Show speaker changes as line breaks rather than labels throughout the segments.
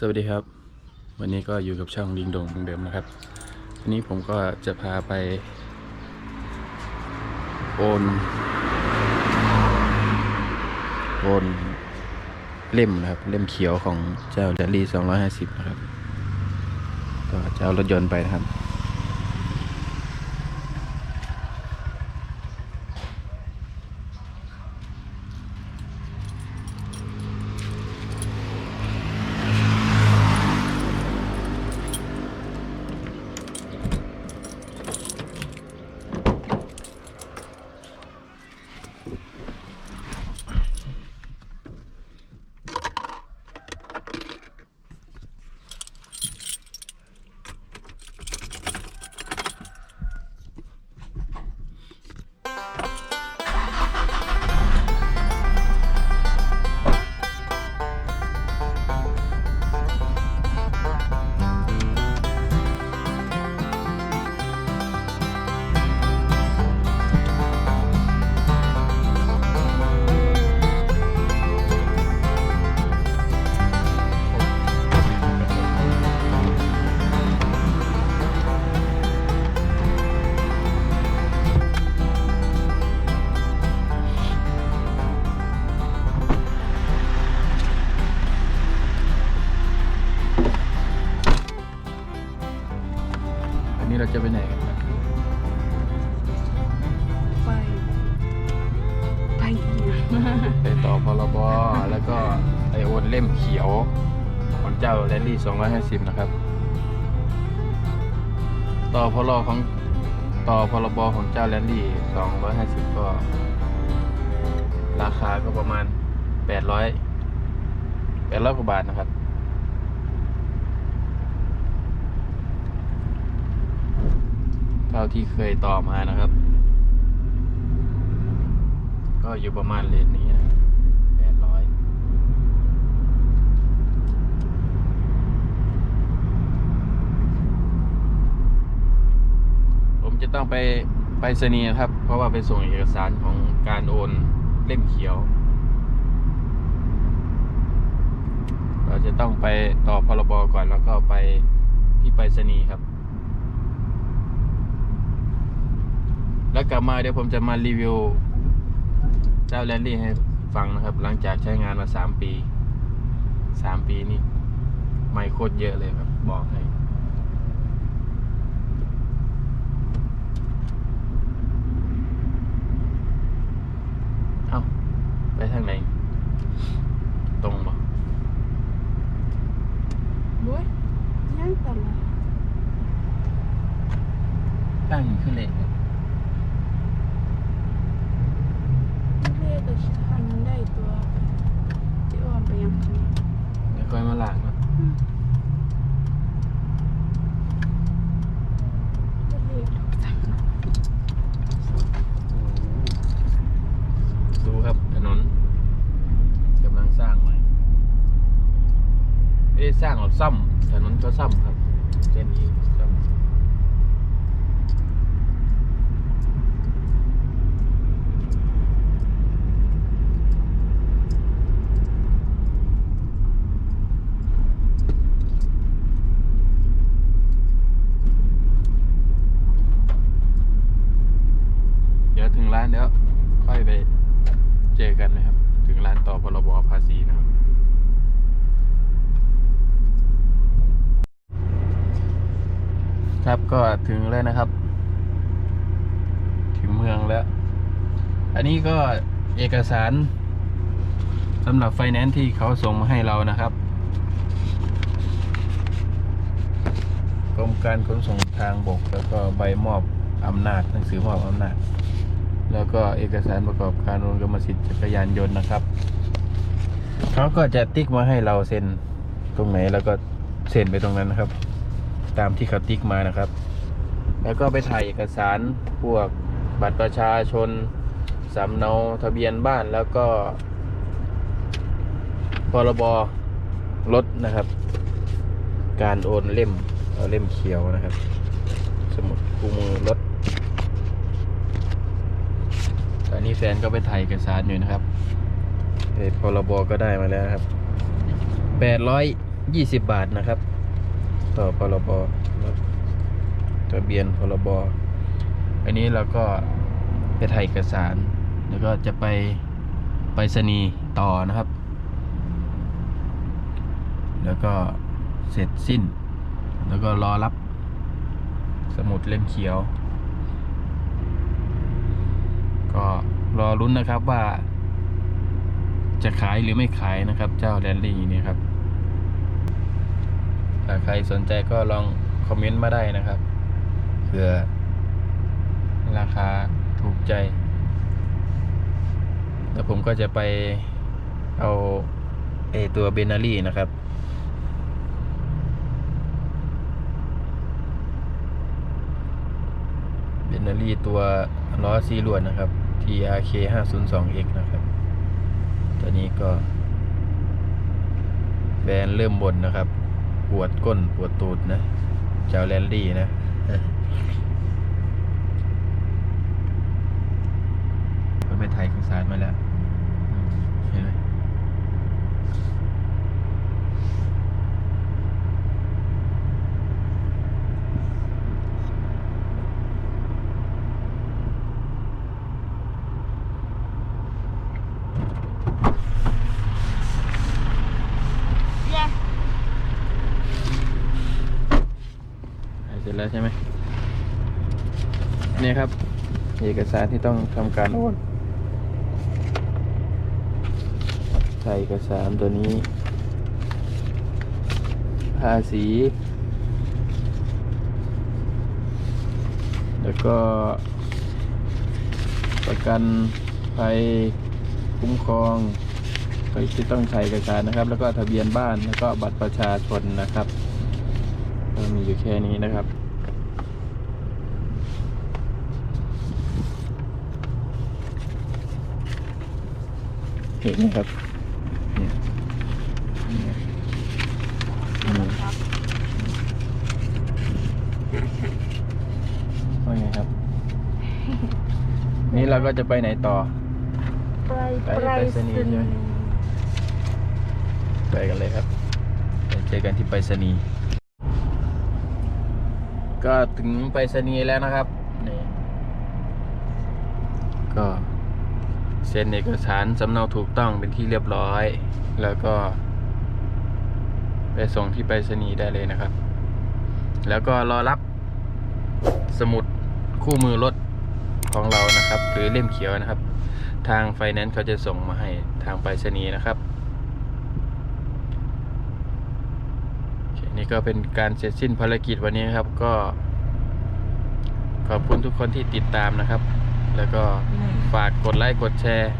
สวัสดีครับ วันนี้ก็อยู่กับช่องดิงดงเหมือนเดิมนะครับวันนี้ผมก็จะพาไปโอนโอนเล่มนะครับ เล่มเขียวของเจ้าเดลี่250 นะครับ ก็จะเอารถยนต์ไปนะครับ อันนี้เราจะไปไหนกันครับ
ไปไปอีกนะ
ไปต่อพรบแล้วก็ไอโอนเล่มเขียวของเจ้าแรลลี่250 นะครับ ต่อพรของต่อพรบของเจ้าแรลลี่250 ก็ ราคาก็ประมาณ 800 800กว่าบาทนะครับ ท่าที่เคยต่อมานะครับ ก็อยู่ประมาณเลนนี้นะแปดร้อยผมจะต้องไปไปสนีย์นะครับ เพราะว่าไปส่งเอกสารของการโอนเล่มเขียว เราจะต้องไปต่อพรบก่อนแล้วก็ไปที่ไปรษณียครับ แล้ว กลับมาเดี๋ยวผมจะมารีวิว เจ้าแลนลี่ให้ฟังนะครับ หลังจากใช้งานมาสามปีสามปีนี่ไม่โคตรเยอะเลยครับบอกให้ เอ้า ไปทางไหน ตรงบ่
บุ้ยยังตลอด
ตั้งขึ้นเลย
เรียกแต่ทางนั้นได้ตัวที่อ้อมไปยังไง
เดี๋ยวค่อยมาลากเนอะ
เรียกถูกทาง
ดูครับถนนกำลังสร้างใหม่ไม่ได้ สร้างหรอกซ่อมถนนก็ซ่อมครับเส้นนี้ซ่อมเดี๋ยวถึงร้านเดี๋ยวค่อยไปเจอกันนะครับ ถึงร้านต่อพรบภาษีนะครับ ครับก็ถึงแล้วนะครับ ถึงเมืองแล้ว อันนี้ก็เอกสารสำหรับไฟแนนซ์ที่เขาส่งมาให้เรานะครับกรมการขนส่งทางบก แล้วก็ใบมอบอำนาจหนังสือมอบอำนาจ แล้วก็เอกสารประกอบการโอนกรรมสิทธิ์จักรยานยนต์นะครับเขาก็จะติ๊กมาให้เราเซ็นตรงไหนแล้วก็เซ็นไปตรงนั้นนะครับ ตามที่เขาติ๊กมานะครับ แล้วก็ไปถ่ายเอกสารพวกบัตรประชาชนสำเนาทะเบียนบ้านแล้วก็พรบรถนะครับ การโอนเล่มเเล่มเขียวนะครับ สมุดคู่มือรถตอนนี้แฟนก็ไปถ่ายเอกสารอยู่นะครับพรบก็ได้มาแล้วครับแปดร้อยยี่สิบบาทนะครับ ต่อพรบทะเบียนพรบอันนี้เราก็ไปถ่ายเอกสาร แล้วก็จะไปไปรษณีต่อนะครับ แล้วก็เสร็จสิ้น แล้วก็รอรับ สมุดเล่มเขียว ก็รอรุ้นนะครับว่าจะขายหรือไม่ขายนะครับ เจ้าแรลลี่นี่ครับ ถ้าใครสนใจก็ลองคอมเมนต์มาได้นะครับเผื่อราคาถูกใจ แล้วผมก็จะไปเอาไอตัวเบนารี่นะครับ เบนารี่ตัวล้อซีลวนนะครับ TRK 502X นะครับ ตัวนี้ก็แบรนด์เริ่มบ่นนะครับ ปวดก้นปวดตูดนะเจ้าแลนดี้นะก็ไปถ่ายเอกสารมาแล้วอืมเห็นไหมถ่ายเสร็จแล้วใช่ไหมเนี่ยครับ เอกสารที่ต้องทำการโอนถ่เอกสารตัวนี้ ภาษี แล้วก็ ประกันภัยคุ้มครองก็ที่ต้องใช้เอกสารนะครับ แล้วก็ทะเบียนบ้านแล้วก็บัตรประชาชนนะครับ มีอยู่แค่นี้นะครับ เห็นไหมครับเนี่ยเนี่ยอืมว่าไงครับ นี่เราก็จะไปไหนต่อ
ไป
ไป
ไป
ไปรษณีย์ใช่ไหมไปกันเลยครับไปเจอกันที่ไปรษณีย์ ก็ถึงไปรษณีย์แล้วนะครับนี่ก็เซ็นเอกสารสำเนาถูกต้องเป็นที่เรียบร้อย แล้วก็ ไปส่งที่ไปรษณีย์ได้เลยนะครับ แล้วก็รอรับสมุดคู่มือรถของเรานะครับ หรือเล่มเขียวนะครับ ทางไฟแนนซ์เขาจะส่งมาให้ทางไปรษณีย์นะครับ โอเค นี่ก็เป็นการเสร็จสิ้นภารกิจวันนี้ครับ ก็ ขอบคุณทุกคนที่ติดตามนะครับ แล้วก็ฝากกดไลค์กดแชร์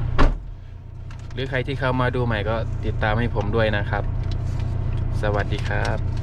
หรือใครที่เข้ามาดูใหม่ก็ติดตามให้ผมด้วยนะครับ สวัสดีครับ